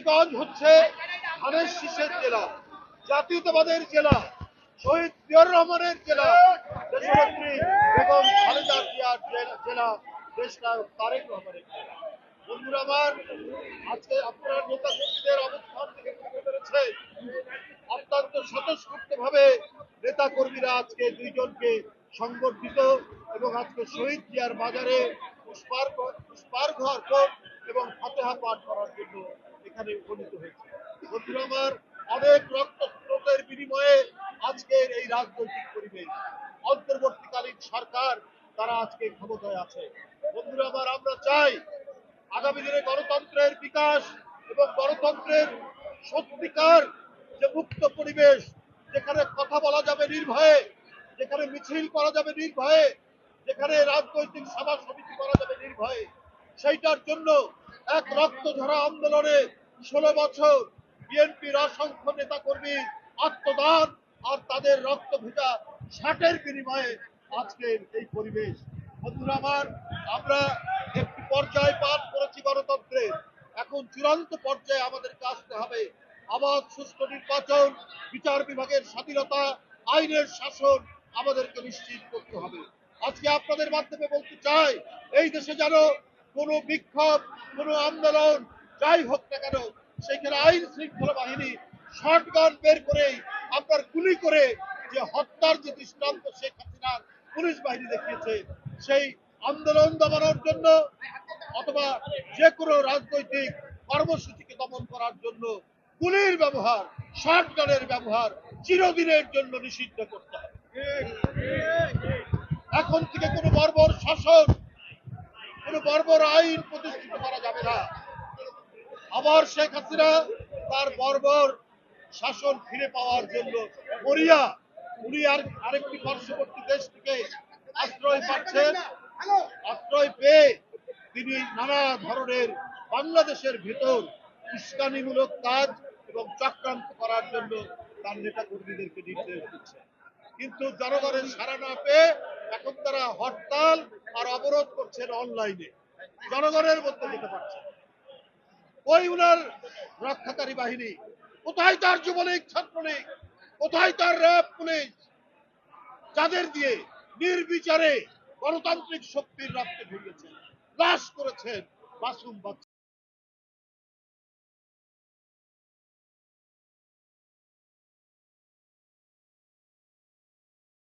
মুন্সিগঞ্জ হচ্ছে ধানের শীষের জেলা, জাতীয়তাবাদের জেলা, শহীদ জিয়াউর রহমানের জেলা, দেশনেত্রী খালেদা জিয়ার জেলা- দেশনায়ক তারেক রহমানের বন্ধুরা আমার, আজকে আপনারা নেতা কর্মীদের অবস্থান থেকে অত্যন্ত স্বতঃস্ফূর্ত ভাবে নেতা কর্মীরা আজকে দুইজনকে সংগঠিত এবং আজকে শহীদ জিয়ার বাজারে পুষ্পার্ঘ পুষ্পার্ঘ অর্পণ এবং ফাতেহা পাঠ করার জন্য এখানে উপনীত হয়েছে। আমার অনেক রক্ত স্রোতের বিনিময়ে আজকের এই রাজনৈতিক পরিবেশ, অন্তর্বর্তীকালীন সরকার তারা আজকে ক্ষমতায় আছে। বন্ধুরা আমার আমরা চাই আগামী দিনে গণতন্ত্রের বিকাশ এবং গণতন্ত্রের সত্যিকার যে মুক্ত পরিবেশ, যেখানে কথা বলা যাবে নির্ভয়ে, যেখানে মিছিল করা যাবে নির্ভয়ে, যেখানে রাজনৈতিক সভা সমিতি করা যাবে নির্ভয়ে, সেইটার জন্য এক রক্ত ঝরা আন্দোলনে ষোলো বছর বিএনপির অসংখ্য নেতা কর্মী আত্মদান আর তাদের রক্ত ভেজা ষাটের বিনিময়ে আজকের এই পরিবেশ। বন্ধুরা আমার, আমরা একটি পর্যায়ে পাঠ করেছি গণতন্ত্রের এখন চূড়ান্ত পর্যায়ে আমাদেরকে আসতে হবে। আবাদ, সুষ্ঠু নির্বাচন, বিচার বিভাগের স্বাধীনতা, আইনের শাসন আমাদেরকে নিশ্চিত করতে হবে। আজকে আপনাদের মাধ্যমে বলতে চাই, এই দেশে যেন কোনো বিক্ষোভ, কোনো আন্দোলন যাই হোক না কেন, সেখানে আইন শৃঙ্খলা বাহিনী শর্টগান বের করে আপনার গুলি করে যে হত্যার যে দৃষ্টান্ত শেখ হাসিনার পুলিশ বাহিনী দেখিয়েছে, সেই আন্দোলন দমানোর জন্য অথবা যে কোনো রাজনৈতিক কর্মসূচিকে দমন করার জন্য গুলির ব্যবহার শর্টগানের ব্যবহার চিরদিনের জন্য নিষিদ্ধ করতে হবে। এখন থেকে কোনো বর্বর শাসন, কোনো বর্বর আইন প্রতিষ্ঠিত করা যাবে না। আবার শেখ হাসিনা তার বর্বর শাসন ফিরে পাওয়ার জন্য মরিয়া উনি আর আরেকটি পার্শ্ববর্তী দেশ থেকে আশ্রয় পাচ্ছেন আশ্রয় পেয়ে তিনি নানা ধরনের বাংলাদেশের ভিতর উস্কানিমূলক কাজ এবং চক্রান্ত করার জন্য তার নেতা কর্মীদেরকে নির্দেশ দিচ্ছেন কিন্তু জনগণের সারা না পেয়ে এখন তারা হরতাল আর অবরোধ করছেন অনলাইনে। জনগণের মধ্যে যেতে পারছে। ওই উনার রক্ষাকারী বাহিনী। কোথায় তার যুবলীগ, ছাত্রলীগ? কোথায় তার র্যাব পুলিশ? যাদের দিয়ে নির্বিচারে গণতান্ত্রিক শক্তির রক্তে ভেঙেছে লাশ করেছেন মাসুম বাচ্চা।